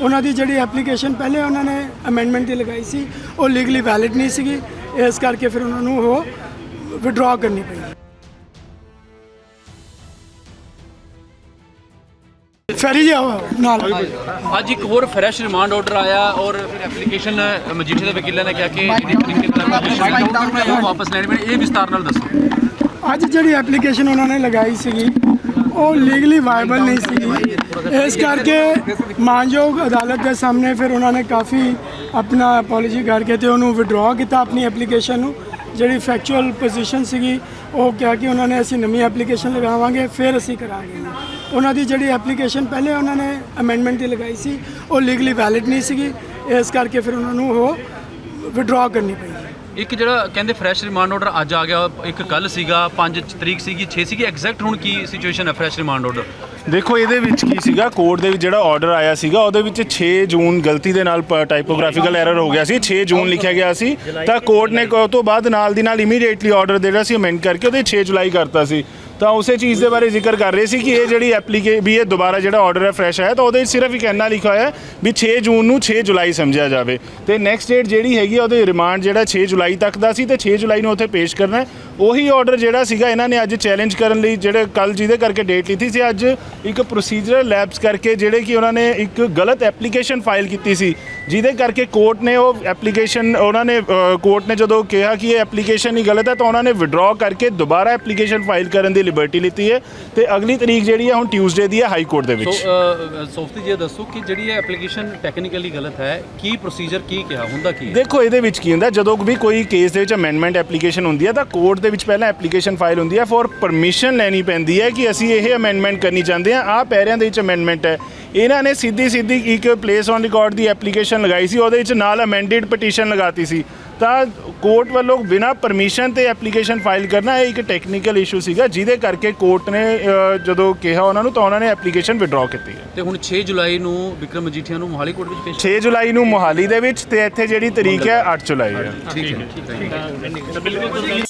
ਉਹਨਾਂ ਦੀ ਜਿਹੜੀ ਐਪਲੀਕੇਸ਼ਨ ਪਹਿਲੇ ਉਹਨਾਂ ਨੇ ਅਮੈਂਡਮੈਂਟ ਦੀ ਲਗਾਈ ਸੀ ਉਹ ਲੀਗਲੀ ਵੈਲਿਡ ਨਹੀਂ ਸੀਗੀ। ਇਸ ਕਰਕੇ ਫਿਰ ਉਹਨਾਂ ਨੂੰ ਉਹ ਵਿਡਰਾ ਕਰਨੀ ਪਈ। ਫੈਰੀ ਜੀ ਆਓ ਨਾਲ। ਅੱਜ ਇੱਕ ਹੋਰ ਫਰੈਸ਼ ਰਿਮਾਂਡ ਆਰਡਰ ਆਇਆ ਔਰ ਐਪਲੀਕੇਸ਼ਨ ਮਜੀਠੇ ਦੇ ਵਕੀਲਾਂ ਨੇ ਕਿਹਾ ਕਿ ਇਹਦੇ ਤਰੀਕੇ ਨਾਲ ਉਹ ਵਾਪਸ ਲੈਣੀ ਪੈਣੀ ਇਹ ਵਿਸਤਾਰ ਨਾਲ ਦੱਸੋ। ਅੱਜ ਜਿਹੜੀ ਐਪਲੀਕੇਸ਼ਨ ਉਹਨਾਂ ਨੇ ਲਗਾਈ ਸੀਗੀ ਉਹ ਲੀਗਲੀ ਵਾਇਬਲ ਨਹੀਂ ਸੀਗੀ ਇਸ ਕਰਕੇ ਮਾਨਯੋਗ ਅਦਾਲਤ ਦੇ ਸਾਹਮਣੇ ਫਿਰ ਉਹਨਾਂ ਨੇ ਕਾਫੀ ਆਪਣਾ ਅਪੋਲੋਜੀ ਕਰਕੇ ਤੇ ਉਹਨੂੰ ਵਿਡਰਾ ਕੀਤਾ ਆਪਣੀ ਐਪਲੀਕੇਸ਼ਨ ਨੂੰ, ਜਿਹੜੀ ਫੈਕਚੁਅਲ ਪੋਜੀਸ਼ਨ ਸੀਗੀ, ਉਹ ਕਿਹਾ ਕਿ ਉਹਨਾਂ ਨੇ ਅਸੀਂ ਨਵੀਂ ਐਪਲੀਕੇਸ਼ਨ ਲਗਾਵਾਂਗੇ, ਫਿਰ ਅਸੀਂ ਕਰਾਂਗੇ। ਉਹਨਾਂ ਦੀ ਜਿਹੜੀ ਐਪਲੀਕੇਸ਼ਨ ਪਹਿਲੇ ਉਹਨਾਂ ਨੇ ਅਮੈਂਡਮੈਂਟ ਦੀ ਲਗਾਈ ਸੀ, ਉਹ ਲੀਗਲੀ ਵੈਲਿਡ ਨਹੀਂ ਸੀਗੀ। ਇਸ ਕਰਕੇ ਫਿਰ ਉਹਨਾਂ ਨੂੰ ਉਹ ਵਿਡਰਾ ਕਰਨੀ ਪਈ। ਇੱਕ ਜਿਹੜਾ ਕਹਿੰਦੇ ਫਰੈਸ਼ ਰਿਮਾਂਡ ਆਰਡਰ ਅੱਜ ਆ ਗਿਆ, ਇੱਕ ਕੱਲ ਸੀਗਾ 5 ਤਰੀਕ ਸੀਗੀ 6 ਸੀਗੀ ਐਗਜ਼ੈਕਟ ਹੁਣ ਕੀ ਸਿਚੁਏਸ਼ਨ ਹੈ ਫਰੈਸ਼ ਰਿਮਾਂਡ ਆਰਡਰ ਦੇਖੋ, ਇਹਦੇ ਵਿੱਚ ਕੀ ਸੀਗਾ ਕੋਰਟ ਦੇ ਵਿੱਚ ਜਿਹੜਾ ਆਰਡਰ ਆਇਆ ਸੀਗਾ, ਉਹਦੇ ਵਿੱਚ 6 ਜੂਨ ਗਲਤੀ ਦੇ ਨਾਲ ਟਾਈਪੋਗ੍ਰਾਫੀਕਲ ਐਰਰ ਹੋ ਗਿਆ ਸੀ 6 ਜੂਨ ਲਿਖਿਆ ਗਿਆ ਸੀ। ਤਾਂ ਕੋਰਟ ਨੇ ਉਹ ਤੋਂ ਬਾਅਦ ਨਾਲ ਦੀ ਨਾਲ ਇਮੀਡੀਏਟਲੀ ਆਰਡਰ ਜਿਹੜਾ ਸੀ ਅਮੈਂਡ ਕਰਕੇ ਉਹਦੇ 6 ਜੁਲਾਈ ਕਰਤਾ ਸੀ। ਤਾਂ ਉਸੇ ਚੀਜ਼ ਦੇ ਬਾਰੇ ਜ਼ਿਕਰ ਕਰ ਰਹੇ ਸੀ ਕਿ ਇਹ ਜਿਹੜੀ ਐਪਲੀਕੇ, ਵੀ ਇਹ ਦੁਬਾਰਾ ਜਿਹੜਾ ਆਰਡਰ ਹੈ ਫਰੈਸ਼ ਆਇਆ, ਤਾਂ ਉਹਦੇ ਵਿੱਚ ਸਿਰਫ ਇੱਕ ਇੰਨਾ ਲਿਖਿਆ ਹੋਇਆ ਵੀ 6 ਜੂਨ ਨੂੰ 6 ਜੁਲਾਈ ਸਮਝਿਆ ਜਾਵੇ। ਤੇ ਨੈਕਸਟ ਡੇਟ ਜਿਹੜੀ ਹੈਗੀ ਆ, ਉਹਦੇ ਰਿਮਾਂਡ ਜਿਹੜਾ 6 ਜੁਲਾਈ ਤੱਕ ਦਾ ਸੀ ਤੇ 6 ਜੁਲਾਈ ਨੂੰ ਉੱਥੇ ਪੇਸ਼ ਕਰਨਾ ਉਹੀ ਆਰਡਰ ਜਿਹੜਾ ਸੀਗਾ, ਇਹਨਾਂ ਨੇ ਅੱਜ ਚੈਲੰਜ ਕਰਨ ਲਈ, ਜਿਹੜੇ ਕੱਲ ਜਿਹਦੇ ਕਰਕੇ ਡੇਟ ਲਿੱਤੀ ਸੀ, ਅੱਜ ਇੱਕ ਪ੍ਰੋਸੀਜਰਲ ਲੈਬਸ ਕਰਕੇ ਜਿਹੜੇ ਕਿ ਉਹਨਾਂ ਨੇ ਇੱਕ ਗਲਤ ਐਪਲੀਕੇਸ਼ਨ ਫਾਈਲ ਕੀਤੀ ਸੀ। ਜਿਹਦੇ ਕਰਕੇ ਕੋਰਟ ਨੇ ਉਹ ਐਪਲੀਕੇਸ਼ਨ ਉਹਨਾਂ ਨੇ ਕੋਰਟ ਨੇ ਜਦੋਂ ਕਿਹਾ ਕਿ ਇਹ ਐਪਲੀਕੇਸ਼ਨ ਹੀ ਗਲਤ ਹੈ ਤਾਂ ਉਹਨਾਂ ਨੇ ਵਿਡਰਾ ਕਰਕੇ ਦੁਬਾਰਾ ਐਪਲੀਕੇਸ਼ਨ ਫਾਈਲ ਕਰਨ ਦੀ ਲਿਬਰਟੀ ਲਿੱਤੀ ਹੈ ਤੇ ਅਗਲੀ ਤਰੀਕ ਜਿਹੜੀ ਹੈ ਹੁਣ ਟਿਊਜ਼ਡੇ ਦੀ ਹੈ ਹਾਈ ਕੋਰਟ ਦੇ ਸੋ ਵਿੱਚ ਸੋਫਤੀ ਜੀ ਦੱਸੋ ਕਿ ਜਿਹੜੀ ਇਹ ਐਪਲੀਕੇਸ਼ਨ ਟੈਕਨੀਕਲੀ ਗਲਤ ਹੈ ਕੀ ਪ੍ਰੋਸੀਜਰ ਕੀ ਕਿਹਾ ਹੁੰਦਾ ਕੀ ਹੈ? ਦੇਖੋ ਇਹਦੇ ਵਿੱਚ ਕੀ ਹੁੰਦਾ ਜਦੋਂ ਵੀ ਕੋਈ ਕੇਸ ਦੇ ਵਿੱਚ ਅਮੈਂਡਮੈਂਟ ਐਪਲੀਕੇਸ਼ਨ ਹੁੰਦੀ ਹੈ ਤਾਂ ਕੋਰਟ ਦੇ ਵਿੱਚ ਪਹਿਲਾਂ ਐਪਲੀਕੇਸ਼ਨ ਫਾਈਲ ਹੁੰਦੀ ਹੈ ਫॉर ਪਰਮਿਸ਼ਨ ਲੈਣੀ ਪੈਂਦੀ ਹੈ ਕਿ ਅਸੀਂ ਇਹ ਅਮੈਂਡਮੈਂਟ ਕਰਨੀ ਚਾਹੁੰਦੇ ਹਾਂ ਆਹ ਪੈਰਿਆਂ ਦੇ ਵਿੱਚ ਅਮੈਂਡਮੈਂਟ ਹੈ। ਇਹਨਾਂ ਨੇ ਸਿੱਧੀ ਸਿੱਧੀ ਇੱਕ ਪਲੇਸ ਔਨ ਰਿਕਾਰਡ ਦੀ ਐਪਲੀਕੇਸ਼ਨ ਲਗਾਈ ਸੀ ਉਹਦੇ ਵਿੱਚ ਨਾਲ ਅਮੈਂਡਡ ਪਟੀਸ਼ਨ ਲਗਾਤੀ ਸੀ। ਤਾਂ ਕੋਰਟ ਵੱਲੋਂ ਬਿਨਾਂ ਪਰਮਿਸ਼ਨ ਤੇ ਐਪਲੀਕੇਸ਼ਨ ਫਾਈਲ ਕਰਨਾ ਇਹ ਇੱਕ ਟੈਕਨੀਕਲ ਇਸ਼ੂ ਸੀਗਾ ਜਿਹਦੇ ਕਰਕੇ ਕੋਰਟ ਨੇ ਜਦੋਂ ਕਿਹਾ ਉਹਨਾਂ ਨੂੰ ਤਾਂ ਉਹਨਾਂ ਨੇ ਐਪਲੀਕੇਸ਼ਨ ਵਿਡਰਾ ਕੀਤੀ ਹੈ। ਤੇ ਹੁਣ 6 ਜੁਲਾਈ ਨੂੰ ਵਿਕਰਮ ਮਜੀਠੀਆ ਨੂੰ ਮੋਹਾਲੀ ਕੋਰਟ ਵਿੱਚ ਪੇਸ਼ 6 ਜੁਲਾਈ ਨੂੰ ਮੋਹਾਲੀ ਦੇ ਵਿੱਚ ਤੇ ਇੱਥੇ ਜਿਹੜੀ ਤਰੀਕ ਹੈ 8 ਜੁਲਾਈ ਹੈ। ਠੀਕ ਹੈ